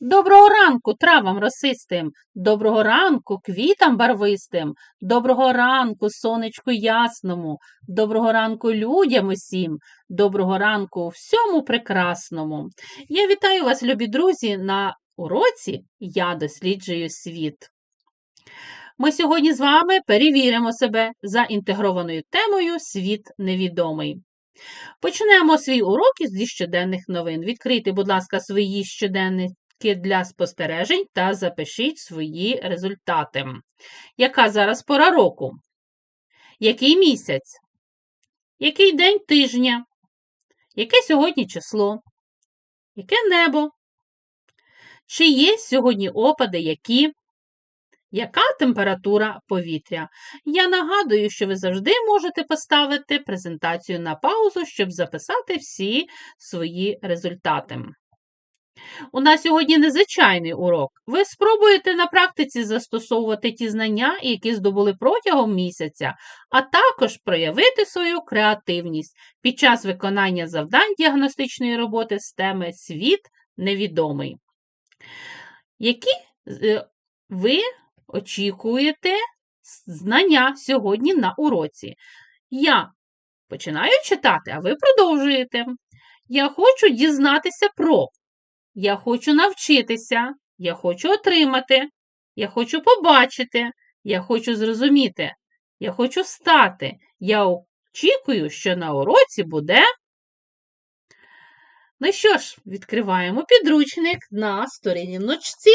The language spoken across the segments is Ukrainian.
Доброго ранку травам росистим, доброго ранку квітам барвистим, доброго ранку сонечку ясному, доброго ранку людям усім, доброго ранку всьому прекрасному. Я вітаю вас, любі друзі, на уроці Я досліджую світ. Ми сьогодні з вами перевіримо себе за інтегрованою темою Світ невідомий. Почнемо свій урок із щоденних новин. Відкрийте, будь ласка, свої щоденники для спостережень та запишіть свої результати. Яка зараз пора року? Який місяць? Який день тижня? Яке сьогодні число? Яке небо? Чи є сьогодні опади, які? Яка температура повітря? Я нагадую, що ви завжди можете поставити презентацію на паузу, щоб записати всі свої результати. У нас сьогодні незвичайний урок. Ви спробуєте на практиці застосовувати ті знання, які здобули протягом місяця, а також проявити свою креативність під час виконання завдань діагностичної роботи з теми Світ невідомий. Які е, ви очікуєте знання сьогодні на уроці? Я починаю читати, а ви продовжуєте. Я хочу дізнатися про. Я хочу навчитися, я хочу отримати, я хочу побачити, я хочу зрозуміти, я хочу стати. Я очікую, що на уроці буде. Ну що ж, відкриваємо підручник на сторіночці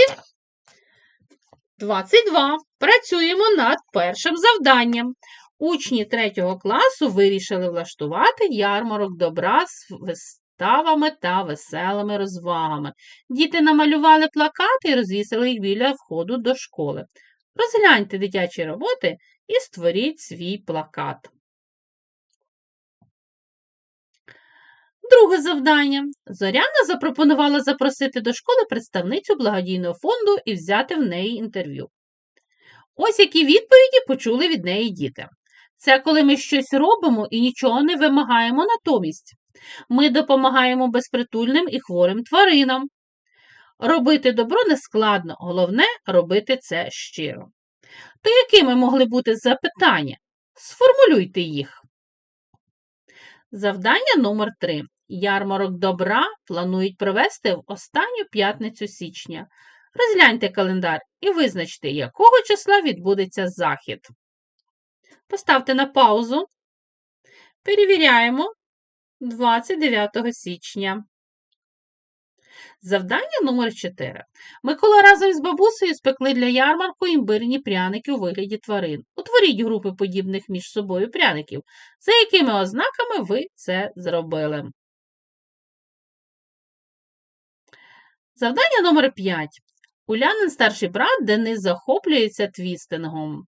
22. Працюємо над першим завданням. Учні 3 класу вирішили влаштувати ярмарок добра з виставами та веселими розвагами. Діти намалювали плакати і розвісили їх біля входу до школи. Розгляньте дитячі роботи і створіть свій плакат. Друге завдання. Зоряна запропонувала запросити до школи представницю благодійного фонду і взяти в неї інтерв'ю. Ось які відповіді почули від неї діти. Це коли ми щось робимо і нічого не вимагаємо натомість. Ми допомагаємо безпритульним і хворим тваринам. Робити добро не складно, головне робити це щиро. То якими могли бути запитання? Сформулюйте їх. Завдання номер 3 Ярмарок добра планують провести в останню п'ятницю січня. Розгляньте календар і визначте, якого числа відбудеться захід. Поставте на паузу. Перевіряємо 29 січня. Завдання номер 4. Микола разом з бабусею спекли для ярмарку імбирні пряники у вигляді тварин. Утворіть групи подібних між собою пряників, за якими ознаками ви це зробили. Завдання номер 5. Улянин старший брат Денис захоплюється твістингом.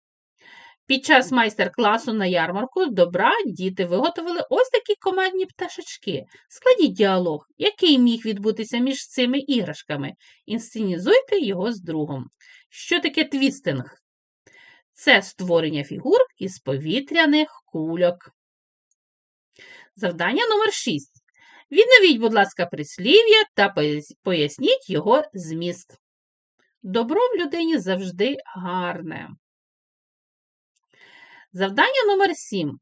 Під час майстер-класу на ярмарку добра діти виготовили ось такі командні пташечки. Складіть діалог, який міг відбутися між цими іграшками. Інсценізуйте його з другом. Що таке твістинг? Це створення фігур із повітряних кульок. Завдання номер 6. Відновіть, будь ласка, прислів'я та поясніть його зміст. Добро в людині завжди гарне. Завдання номер 7.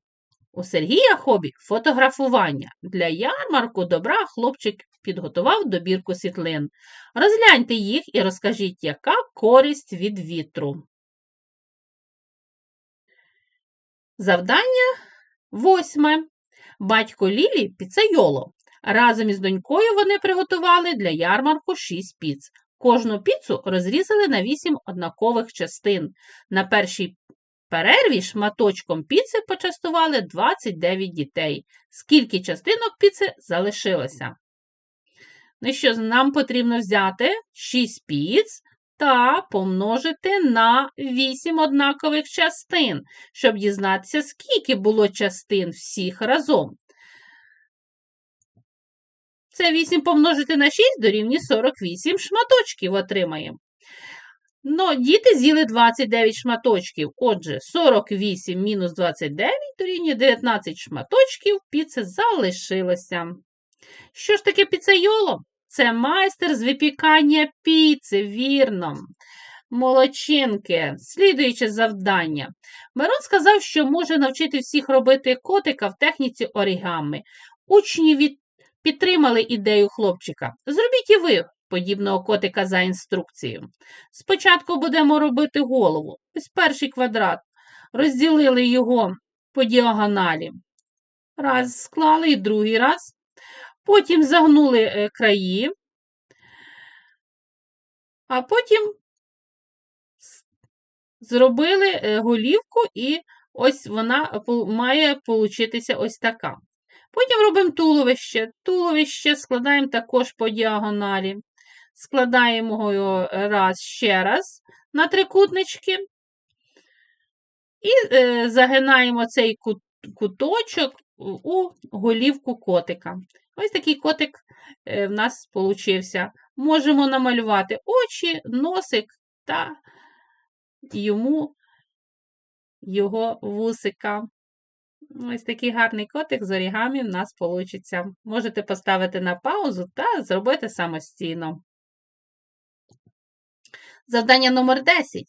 У Сергія хобі фотографування. Для ярмарку добра хлопчик підготував добірку світлин. Розгляньте їх і розкажіть, яка користь від вітру. Завдання восьме. Батько Лілі піцайоло. Разом із донькою вони приготували для ярмарку 6 піц. Кожну піцу розрізали на 8 однакових частин. На першій перерві шматочком піци почастували 29 дітей. Скільки частинок піци залишилося? Ну що, нам потрібно взяти 6 піц та помножити на 8 однакових частин, щоб дізнатися, скільки було частин всіх разом. Це 8 помножити на 6 дорівнює 48 шматочків отримаємо. Ну, діти з'їли 29 шматочків. Отже, 48 мінус 29 дорівнює 19 шматочків піци залишилося. Що ж таке піцейоло? Це майстер з випікання піци, вірно. Молодчинки, слідуюче завдання. Мирон сказав, що може навчити всіх робити котика в техніці орігами. Учні від... підтримали ідею хлопчика. Зробіть і ви подібного котика за інструкцією. Спочатку будемо робити голову. Ось перший квадрат. Розділили його по діагоналі. Раз склали і другий раз. Потім загнули е, краї, а потім зробили е, голівку, і ось вона має получитися ось така. Потім робимо туловище. Туловище складаємо також по діагоналі. Складаємо його раз ще раз на трикутнички. І е, загинаємо цей кут- куточок у голівку котика. Ось такий котик е, в нас получився. Можемо намалювати очі, носик та йому його вусика. Ось такий гарний котик з орігамі в нас получиться. Можете поставити на паузу та зробити самостійно. Завдання номер 10.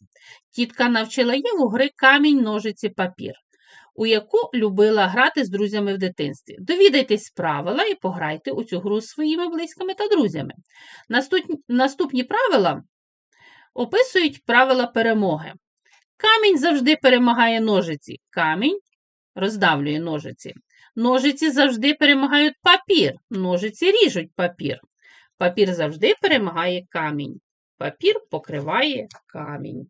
Тітка навчила Єву гри камінь, ножиці, папір, у яку любила грати з друзями в дитинстві. Довідайтесь правила і пограйте у цю гру з своїми близькими та друзями. Наступні, правила описують правила перемоги. Камінь завжди перемагає ножиці. Камінь роздавлює ножиці. Ножиці завжди перемагають папір. Ножиці ріжуть папір. Папір завжди перемагає камінь. Папір покриває камінь.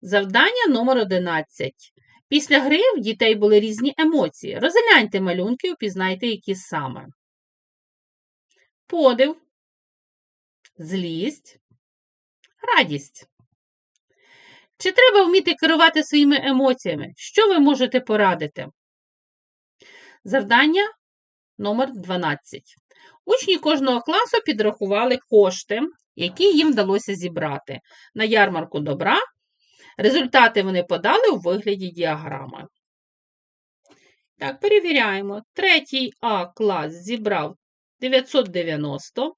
Завдання номер 11. Після гри в дітей були різні емоції. Розгляньте малюнки, і упізнайте, які саме. Подив, злість, радість. Чи треба вміти керувати своїми емоціями? Що ви можете порадити? Завдання номер 12. Учні кожного класу підрахували кошти, які їм вдалося зібрати на ярмарку добра. Результати вони подали у вигляді діаграми. Так, перевіряємо. Третій А клас зібрав 990.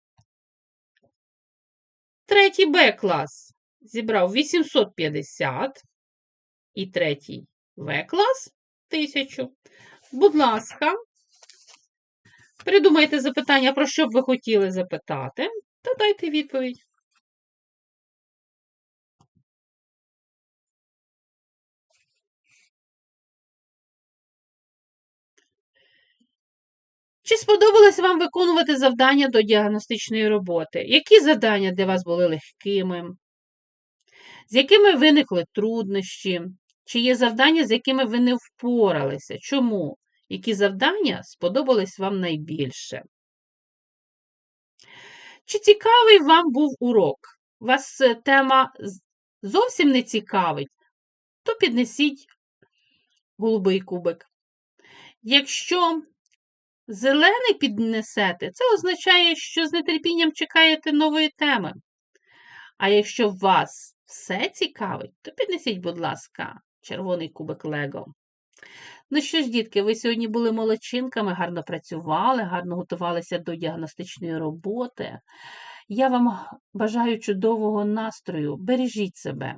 Третій Б клас зібрав 850. І третій В клас 1000. Будь ласка, придумайте запитання, про що б ви хотіли запитати, та дайте відповідь. Чи сподобалось вам виконувати завдання до діагностичної роботи? Які завдання для вас були легкими? З якими виникли труднощі? Чи є завдання, з якими ви не впоралися? Чому? Які завдання сподобались вам найбільше? Чи цікавий вам був урок? Вас е, тема зовсім не цікавить, то піднесіть голубий кубик. Якщо зелений піднесете, це означає, що з нетерпінням чекаєте нової теми. А якщо вас все цікавить, то піднесіть, будь ласка, червоний кубик Лего. Ну що ж, дітки, ви сьогодні були молодчинками, гарно працювали, гарно готувалися до діагностичної роботи. Я вам бажаю чудового настрою. Бережіть себе.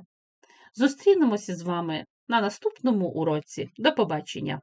Зустрінемося з вами на наступному уроці. До побачення!